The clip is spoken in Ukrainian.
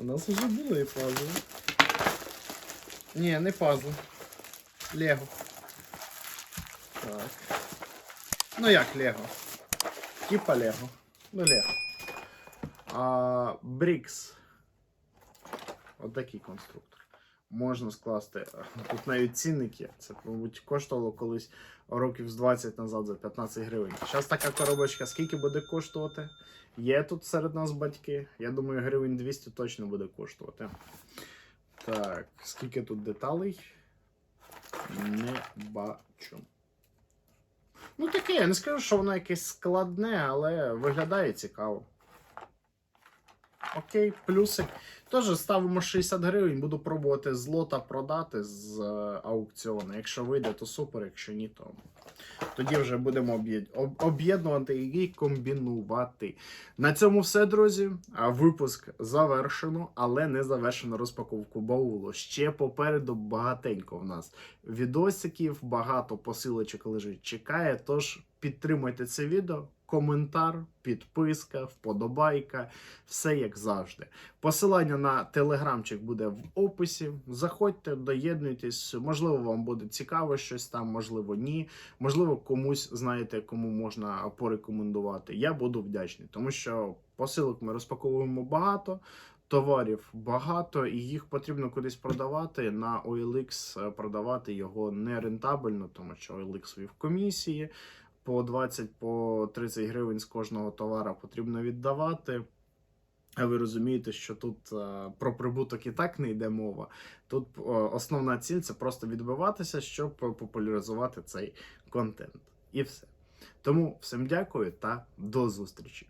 У нас вже були пазли. Ні, не пазл. Лего. Так. Ну як Лего? Типа Лего. Ну Лего. А, Брікс. Отакий конструктор. Можна скласти. Тут навіть цінник є. Це, мабуть, коштувало колись років з 20 назад за 15 гривень. Зараз така коробочка скільки буде коштувати? Є тут серед нас батьки. Я думаю, гривень 200 точно буде коштувати. Так, скільки тут деталей? Не бачу. Ну таке, я не скажу, що воно якесь складне, але виглядає цікаво. Окей, плюсик. Теж ставимо 60 гривень, буду пробувати з лота продати з е, аукціону. Якщо вийде, то супер, якщо ні, то тоді вже будемо об'єднувати і комбінувати. На цьому все, друзі. Випуск завершено, але не завершено розпаковку баулу. Ще попереду багатенько в нас відосиків, багато посилочок лежить, чекає. Тож підтримуйте це відео. Коментар, підписка, вподобайка, все як завжди. Посилання на телеграмчик буде в описі. Заходьте, доєднуйтесь. Можливо, вам буде цікаво щось там, можливо, ні. Можливо, комусь знаєте, кому можна порекомендувати. Я буду вдячний, тому що посилок ми розпаковуємо багато. Товарів багато, і їх потрібно кудись продавати. На OLX е, продавати його не рентабельно, тому що OLX вів комісії по 20 по 30 гривень з кожного товара потрібно віддавати. А ви розумієте, що тут е, про прибуток і так не йде мова. Тут е, основна ціль це просто відбиватися, щоб популяризувати цей контент. І все. Тому всім дякую та до зустрічі.